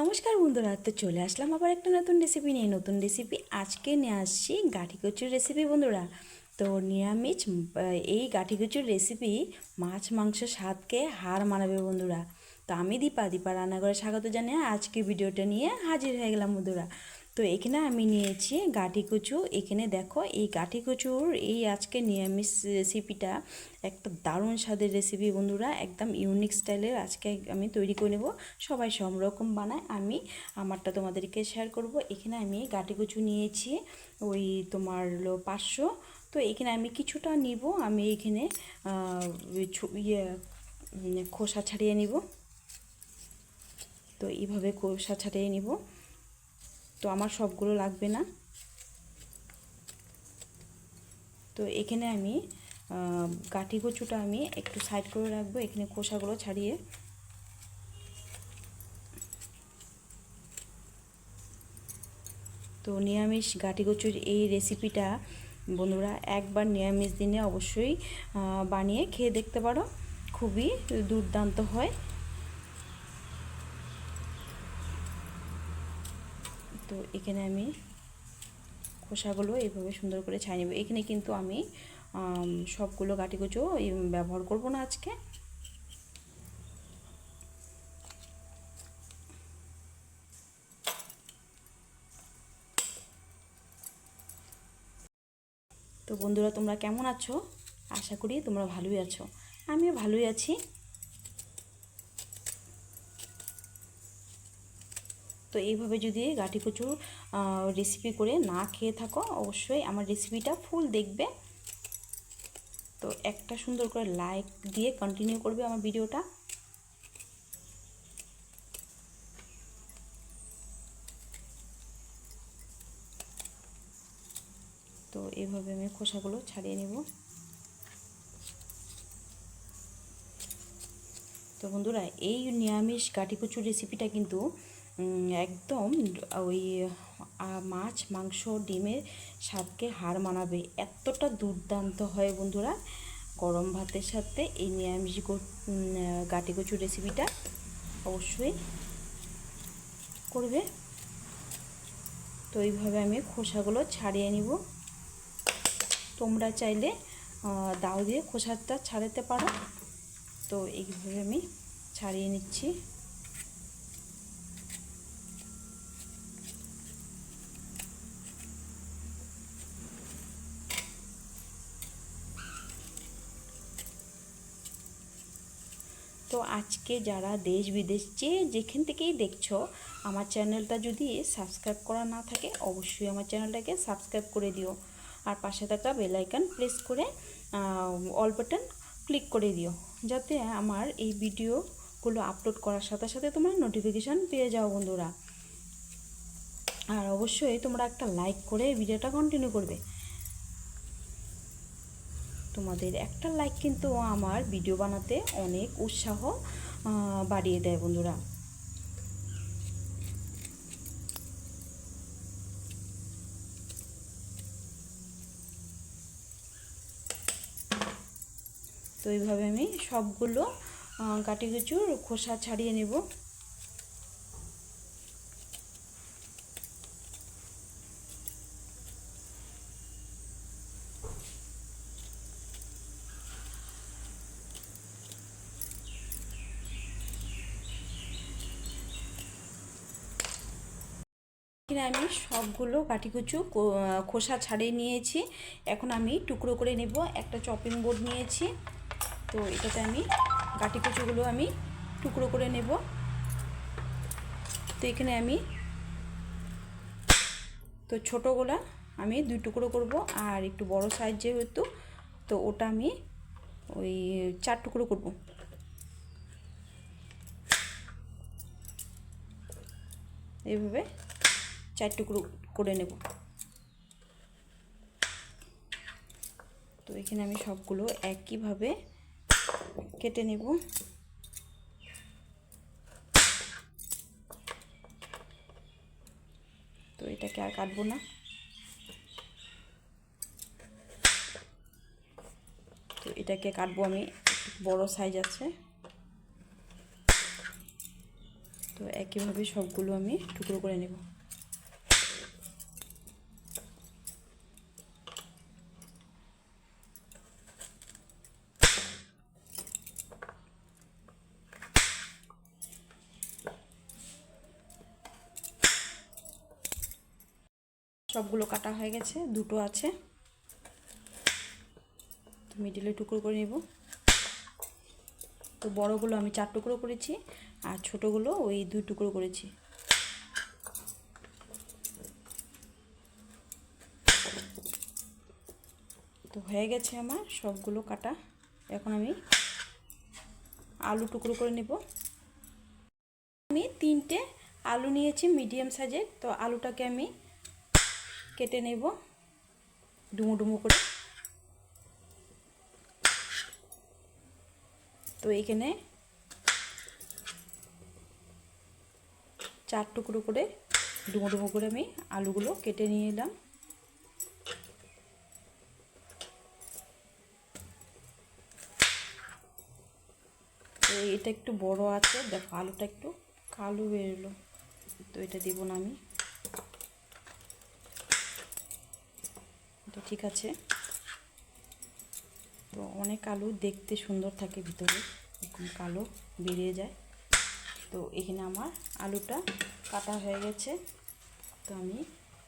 নমস্কার বন্ধুরা, তো চলে আসলাম আবার একটা নতুন রেসিপি নিয়ে। নতুন রেসিপি আজকে নিয়ে আসছি গাঠি কচুর রেসিপি বন্ধুরা। তো নিরামিষ এই গাঠি কচুর রেসিপি মাছ, মাংস স্বাদকে হার মানাবে বন্ধুরা। তো আমি দীপা দীপা রান্নাঘরে স্বাগত জানিয়ে আজকে ভিডিওটা নিয়ে হাজির হয়ে গেলাম বন্ধুরা। তো এখানে আমি নিয়েছি গাঠি কচু। এখানে দেখো, এই গাঠি কচুর এই আজকে নিরামিষ রেসিপিটা একটা দারুণ স্বাদের রেসিপি বন্ধুরা, একদম ইউনিক স্টাইলের আজকে আমি তৈরি করে নেব। সবাই সব রকম বানায়, আমি আমারটা তোমাদেরকে শেয়ার করব। এখানে আমি গাঠি কচু নিয়েছি, ওই তোমার হলো পাঁচশো। তো এখানে আমি কিছুটা নিব, আমি এখানে ইয়ে খোসা ছাড়িয়ে নিব। তো এইভাবে খোসা ছাড়িয়ে নিব। তো আমার সবগুলো লাগবে না। তো এখানে আমি গাঠি কচুটা আমি একটু সাইড করে রাখব, এখানে খোসাগুলো ছাড়িয়ে। তো নিরামিষ গাঠি কচুর এই রেসিপিটা বন্ধুরা একবার নিরামিষ দিনে অবশ্যই বানিয়ে খেয়ে দেখতে পারো। খুবই দুর্দান্ত হয়। তো এখানে আমি খোসাগুলো এইভাবে সুন্দর করে ছাই নেব। এখানে কিন্তু আমি সবগুলো গাটি কুচো ব্যবহার করব না আজকে। তো বন্ধুরা তোমরা কেমন আছো? আশা করি তোমরা ভালোই আছো। আমিও ভালোই আছি। তো এইভাবে যদি গাটি কচু রেসিপি করে না খেয়ে থাকো, অবশ্যই আমার রেসিপিটা ফুল দেখবে। তো একটা সুন্দর করে লাইক দিয়ে কন্টিনিউ করবে আমার ভিডিওটা তো এইভাবে আমি খোসাগুলো ছাড়িয়ে নেব। তো বন্ধুরা, এই নিরামিষ গাটি কচুর রেসিপিটা কিন্তু একদম, ওই মাছ, মাংস, ডিমের স্বাদকে হার মানাবে। এতটা দুর্দান্ত হয় বন্ধুরা গরম ভাতের সাথে এই নিরামিষ গাটি কচুর রেসিপিটা অবশ্যই করবে। তো এইভাবে আমি খোসাগুলো ছাড়িয়ে নিব। তোমরা চাইলে দাও দিয়ে খোসাটা ছাড়াতে পারো। তো এইভাবে আমি ছাড়িয়ে নিচ্ছি তো আজকে যারা দেশ বিদেশ যে যেখান থেকেই দেখছ, আমার চ্যানেলটা যদি সাবস্ক্রাইব করা না থাকে, অবশ্যই আমার চ্যানেলটাকে সাবস্ক্রাইব করে দিও। আর পাশে থাকা বেল আইকন প্রেস করে অল বাটন ক্লিক করে দিও। যাতে আমার এই ভিডিওগুলো আপলোড করার সাথে সাথে তোমরা নোটিফিকেশান পেয়ে যাও বন্ধুরা। আর অবশ্যই তোমরা একটা লাইক করে ভিডিওটা কন্টিনিউ করবে। তোমাদের একটা লাইক কিন্তু আমার ভিডিও বানাতে অনেক উৎসাহ বাড়িয়ে দেয় বন্ধুরা। তো এইভাবে আমি সবগুলো আহ, কাটি কুচুর খোসা ছাড়িয়ে নেব। এখানে আমি সবগুলো কাটিকুচু খোসা ছাড়িয়ে নিয়েছি। এখন আমি টুকরো করে নেব। একটা চপিং বোর্ড নিয়েছি। তো এটাতে আমি কাটিকুচুগুলো আমি টুকরো করে নেব। তো এখানে আমি তো ছোটোগুলা আমি দুই টুকরো করব। আর একটু বড় সাইজ যেহেতু, তো ওটা আমি ওই চার টুকরো করব। এইভাবে চার টুকরো করে নেব। তো এখানে আমি সবগুলো একইভাবে কেটে নেব। তো এটাকে আর কাটবো না। তো এটাকে কাটবো আমি, বড় সাইজ আছে। তো একইভাবে সবগুলো আমি টুকরো করে নেব। সবগুলো কাটা হয়ে গেছে, দুটো আছে। তো মিডিলে টুকরো করে নেব। তো বড়গুলো আমি চার টুকরো করেছি, আর ছোটোগুলো ওই দুই টুকরো করেছি। তো হয়ে গেছে আমার সবগুলো কাটা। এখন আমি আলু টুকরো করে নেব। আমি তিনটে আলু নিয়েছি মিডিয়াম সাইজের, তো আলুটাকে আমি কেটে নেব। ডুমো ডুমো করে। তো এইখানে চার টুকরো করে ডুমো ডুমো করে আমি আলুগুলো কেটে নিয়ে এলাম। তো এটা একটু বড় আছে, দেখো, আলুটা একটু কালো বেরোলো তো এটা দেবো না আমি। এটা ঠিক আছে। তো অনেক আলু দেখতে সুন্দর থাকে ভিতরে, এরকম কালো বেরিয়ে যায়। তো এখানে আমার আলুটা কাটা হয়ে গেছে। তো আমি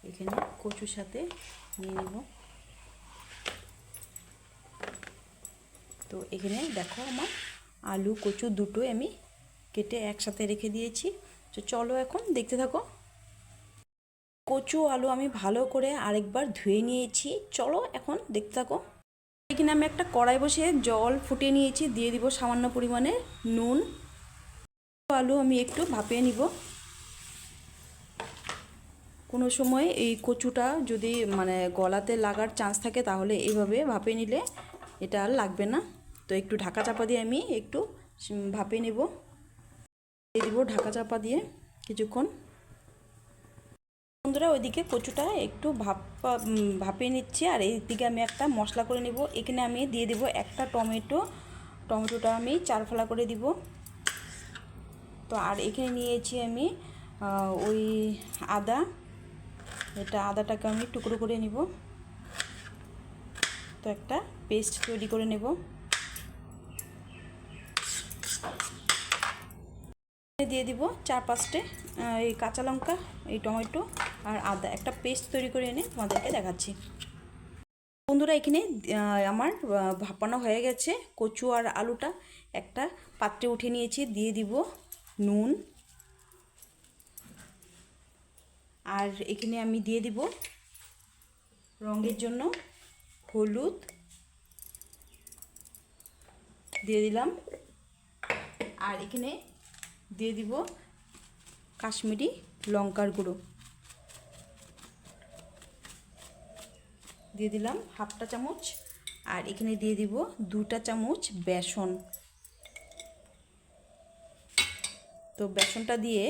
এখানে কচুর সাথে নিয়ে নেব। তো এখানে দেখো আমার আলু, কচু দুটোই আমি কেটে একসাথে রেখে দিয়েছি। তো চলো এখন দেখতে থাকো। কচু আলু আমি ভালো করে আরেকবার ধুয়ে নিয়েছি। চলো এখন দেখতে থাকো। এখানে আমি একটা কড়াই বসে জল ফুটিয়ে নিয়েছি, দিয়ে দিব সামান্য পরিমাণে নুন। আলু আমি একটু ভাপিয়ে নিব। কোনো সময় এই কচুটা যদি মানে গলাতে লাগার চান্স থাকে, তাহলে এইভাবে ভাপিয়ে নিলে এটা আর লাগবে না। তো একটু ঢাকা চাপা দিয়ে আমি একটু ভাপিয়ে নেব। দিয়ে দিব ঢাকা চাপা দিয়ে কিছুক্ষণ। বন্ধুরা, ওইদিকে কচুটা একটু ভাপা ভাপিয়ে নিচ্ছি, আর এইদিকে আমি একটা মশলা করে নেব। এখানে আমি দিয়ে দেব একটা টমেটো। টমেটোটা আমি চার ফালা করে দিব। তো আর এখানে নিয়েছি আমি ওই আদা। এটা আদাটাকে আমি টুকরো করে নিব। তো একটা পেস্ট তৈরি করে নেব। দিয়ে দিব চার পাঁচটে এই কাঁচা লঙ্কা, এই টমেটো। আর আদা, একটা পেস্ট তৈরি করে এনে তোমাদেরকে দেখাচ্ছি। বন্ধুরা, এখানে আমার ভাপানো হয়ে গেছে। কচু আর আলুটা একটা পাত্রে উঠে নিয়েছি, দিয়ে দিব নুন। আর এখানে আমি দিয়ে দিব রঙের জন্য হলুদ। দিয়ে দিলাম। আর এখানে দিয়ে দিব কাশ্মীরি লঙ্কার গুঁড়ো। দিয়ে দিলাম হাফটা চামচ। আর এখানে দিয়ে দিব দুটা চামচ বেসন। তো বেসনটা দিয়ে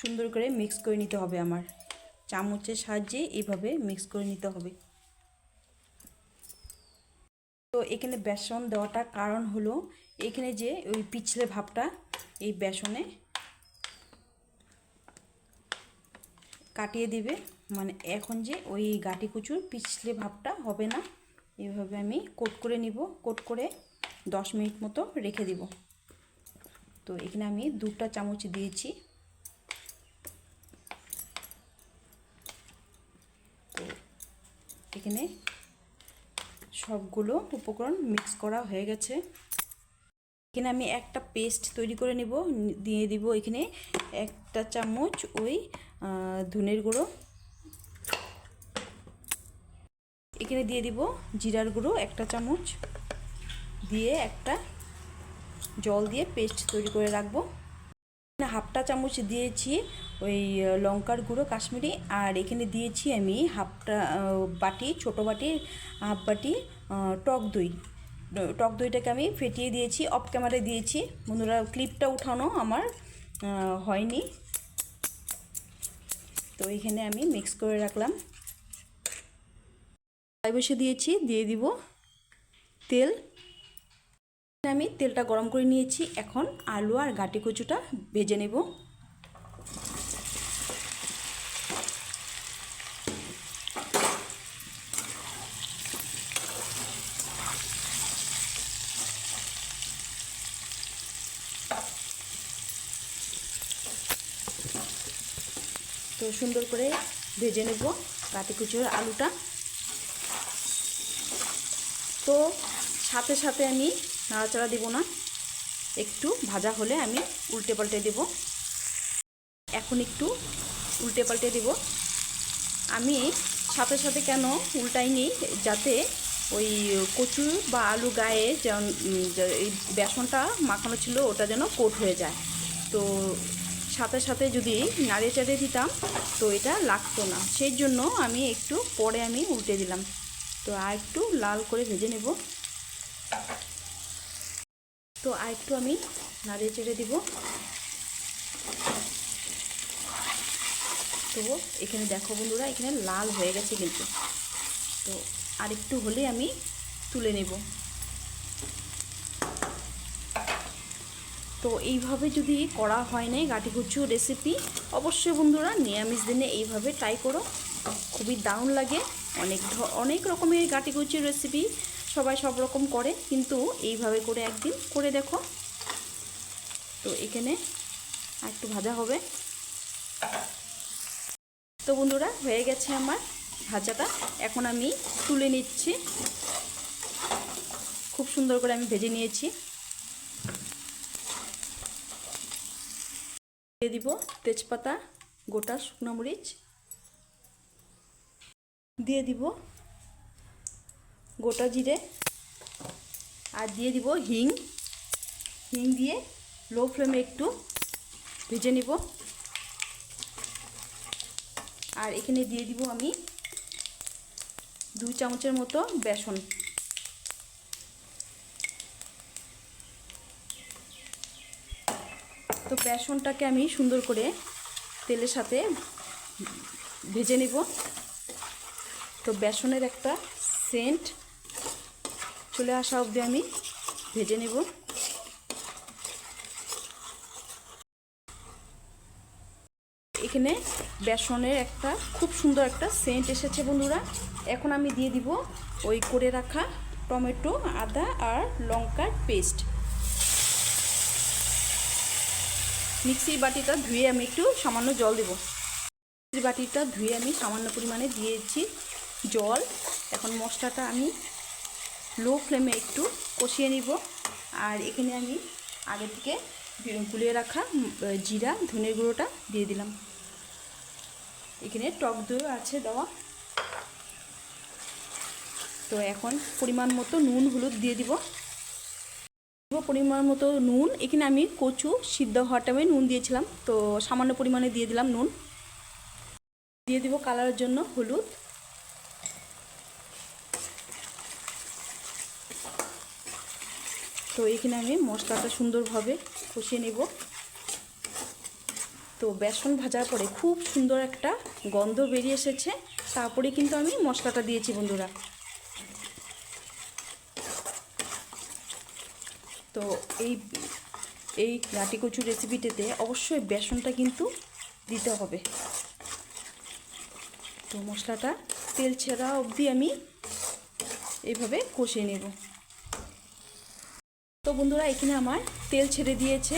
সুন্দর করে মিক্স করে নিতে হবে আমার। চামচের সাহায্যে এইভাবে মিক্স করে নিতে হবে। তো এখানে বেসন দেওয়াটার কারণ হলো, এখানে যে ওই পিছলে ভাবটা, এই বেসনে কাটিয়ে দিবে। মানে এখন যে ওই গাটি কুচুর পিছলে ভাবটা হবে না এইভাবে আমি কোট করে নিব, কোট করে দশ মিনিট মতো রেখে দিব। তো এখানে আমি দুটা চামচ দিয়েছি। তো এখানে সবগুলো উপকরণ মিক্স করা হয়ে গেছে। এখানে আমি একটা পেস্ট তৈরি করে নেব দিয়ে দিব এখানে একটা চামচ ওই ধনের গুঁড়ো। এখানে দিয়ে দিব জিরার গুঁড়ো একটা চামচ। দিয়ে একটা জল দিয়ে পেস্ট তৈরি করে রাখব। হাফটা চামচ দিয়েছি ওই লঙ্কার গুঁড়ো, কাশ্মীরি। আর এখানে দিয়েছি আমি হাফটা বাটি, ছোট বাটির হাফ বাটি টক দই। টক দইটাকে আমি ফেটিয়ে দিয়েছি, অফ ক্যামেরায় দিয়েছি। বন্ধুরা, ক্লিপটা উঠানো আমার হয়নি। তো এখানে আমি মিক্স করে রাখলাম। কড়াই বসে দিয়েছি, দিয়ে দিব তেল। আমি তেলটা গরম করে নিয়েছি। এখন আলু আর গাটি কচুটা ভেজে নেব। তো সুন্দর করে ভেজে নেব কাটি কুচুর আলুটা। তো সাথে সাথে আমি নাড়াচাড়া দেবো না। একটু ভাজা হলে আমি উল্টে পাল্টে দেব। এখন একটু উল্টে পাল্টে দেব। আমি সাথে সাথে কেন উল্টাইনি, যাতে ওই কচু বা আলু গায়ে যেমন এই বেসনটা মাখানো ছিল, ওটা যেন কোট হয়ে যায়। তো সাথে সাথে যদি নাড়িয়ে চাড়িয়ে দিতাম, তো এটা লাগতো না। সেই জন্য আমি একটু পরে আমি উল্টে দিলাম। তো আর একটু লাল করে ভেজে নেব। তো আর একটু আমি নাড়িয়ে চেড়ে দিব। তো এখানে দেখো বন্ধুরা, এখানে লাল হয়ে গেছে কিন্তু। তো আরেকটু হলে আমি তুলে নেব। তো এইভাবে যদি করা হয় না গাটিগুচু রেসিপি অবশ্যই বন্ধুরা নিরামিষ দিনে এইভাবে ট্রাই করো। খুবই দারুণ লাগে। অনেক অনেক রকমের গাটিগুচির রেসিপি সবাই সব রকম করে, কিন্তু এইভাবে করে একদিন করে দেখো। তো এখানে একটু ভাজা হবে। তো বন্ধুরা, হয়ে গেছে আমার ভাজাটা। এখন আমি তুলে নিচ্ছি। খুব সুন্দর করে আমি ভেজে নিয়েছি। দিয়ে দিব তেজপাতা, গোটা শুকনো মরিচ দিয়ে দিব গোটা জিরে আর দিয়ে দিব হিং। হিং দিয়ে লো ফ্লেমে একটু ভেজে নিব। আর এখানে দিয়ে দিব আমি দুই চামচের মতো বেসন। তো বেসনটাকে আমি সুন্দর করে তেলের সাথে ভেজে নিব। তো বেসনের একটা সেন্ট চলে আসা অবধি আমি ভেজে নেব। এখানে বেসনের একটা খুব সুন্দর একটা সেন্ট এসেছে বন্ধুরা। এখন আমি দিয়ে দিব ওই করে রাখা টমেটো, আদা আর লঙ্কার পেস্ট। মিক্সির বাটিটা ধুয়ে আমি একটু সামান্য জল দেব। মিক্সির বাটিটা ধুয়ে আমি সামান্য পরিমাণে দিয়েছি। জল। এখন মশলাটা আমি লো ফ্লেমে একটু কষিয়ে নিব। আর এখানে আমি আগে থেকে গুলিয়ে রাখা জিরা ধনে গুঁড়োটা দিয়ে দিলাম। এখানে টক দই আছে দেওয়া। তো এখন পরিমাণ মতো নুন, হলুদ দিয়ে দিব। দিব পরিমাণ মতো নুন। এখানে আমি কচু সিদ্ধ হওয়ার টাইমে নুন দিয়েছিলাম। তো সামান্য পরিমাণে দিয়ে দিলাম নুন। দিয়ে দিব কালারের জন্য হলুদ। তো এখানে আমি মশলাটা সুন্দরভাবে কষিয়ে নেব। তো বেসন ভাজার পরে খুব সুন্দর একটা গন্ধ বেরিয়ে এসেছে। তারপরে কিন্তু আমি মশলাটা দিয়েছি বন্ধুরা। তো এই এই লাটি কচুর রেসিপিটাতে অবশ্যই বেসনটা কিন্তু দিতে হবে। তো মশলাটা তেল ছেঁড়া অবধি আমি এইভাবে কষিয়ে নেব। বন্ধুরা, এখানে আমার তেল ছেড়ে দিয়েছে।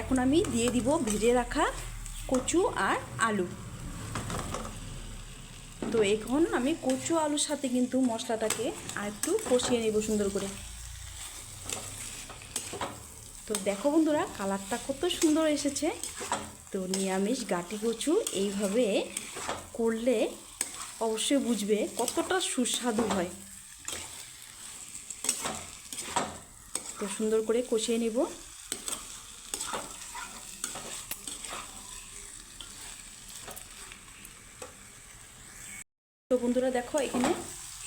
এখন আমি দিয়ে দিব ভেজে রাখা কচু আর আলু। তো এখন আমি কচু আলুর সাথে কিন্তু মশলাটাকে আর একটু কষিয়ে নেব সুন্দর করে। তো দেখো বন্ধুরা, কালারটা কত সুন্দর এসেছে। তো নিরামিষ গাটি কচু এইভাবে করলে অবশ্যই বুঝবে কতটা সুস্বাদু হয়। তো সুন্দর করে কষিয়ে নিব। তো বন্ধুরা দেখো, এখানে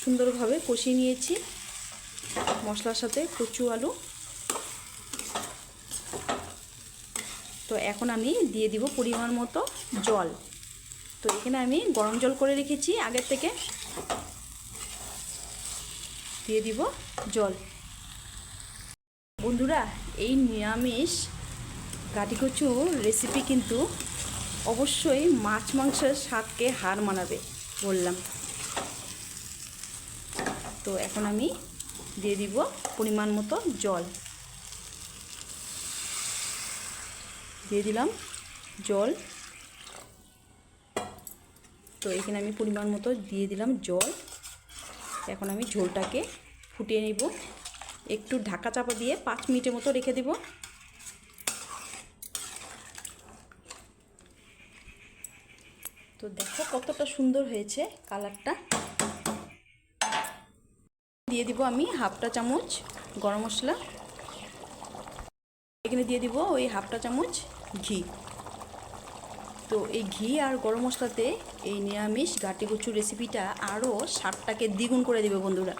সুন্দরভাবে কষিয়ে নিয়েছি মশলার সাথে কচু আলু। তো এখন আমি দিয়ে দিব পরিমাণ মতো জল। তো এখানে আমি গরম জল করে রেখেছি আগের থেকে। দিয়ে দিব জল। বন্ধুরা, এই নিরামিষ গাটিকচু রেসিপি কিন্তু অবশ্যই মাছ মাংসের স্বাদকে হার মানাবে বললাম। তো এখন আমি দিয়ে দিব পরিমাণ মতো জল। দিয়ে দিলাম জল। তো এখানে আমি পরিমাণ মতো দিয়ে দিলাম জল। এখন আমি ঝোলটাকে ফুটিয়ে নিব। একটু ঢাকা চাপা দিয়ে পাঁচ মিনিটের মতো রেখে দেব। তো দেখো কতটা সুন্দর হয়েছে কালারটা। দিয়ে দিব আমি হাফটা চামচ গরম মশলা। এখানে দিয়ে দিব ওই হাফটা চামচ ঘি। তো এই ঘি আর গরম মশলাতে এই নিরামিষ গাটি কচুর রেসিপিটা আরও স্বাদটাকে দ্বিগুণ করে দেবে বন্ধুরা।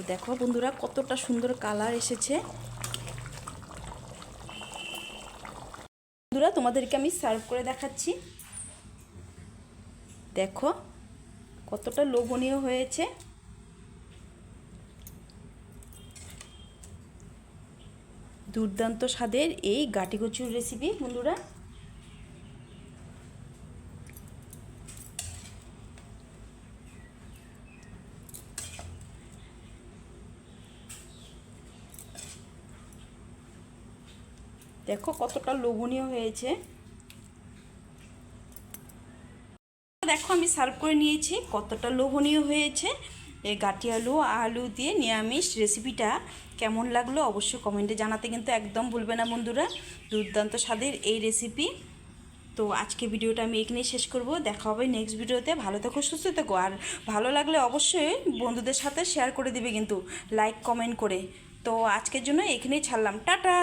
তো দেখো বন্ধুরা, কতটা সুন্দর কালার এসেছে। বন্ধুরা, তোমাদেরকে আমি সার্ভ করে দেখাচ্ছি। দেখো, কতটা লোভনীয় হয়েছে। দুর্দান্ত স্বাদের এই গাটি কচুর রেসিপি বন্ধুরা। দেখো কতটা লোভনীয় হয়েছে। দেখো আমি সার্ভ করে নিয়েছি, কতটা লোভনীয় হয়েছে। এই গাটি আলু আলু দিয়ে নিরামিষ রেসিপিটা কেমন লাগল অবশ্যই কমেন্টে জানাতে কিন্তু একদম ভুলবে না বন্ধুরা, দুর্দান্ত স্বাদের এই রেসিপি। তো আজকে ভিডিওটা আমি এখানেই শেষ করব, দেখা হবে নেক্সট ভিডিওতে, ভালো থেকো, সুস্থ থেকো। আর ভালো লাগলে অবশ্যই বন্ধুদের সাথে শেয়ার করে দিবে কিন্তু লাইক কমেন্ট করে। তো আজকের জন্য এখানেই ছাড়লাম, টাটা!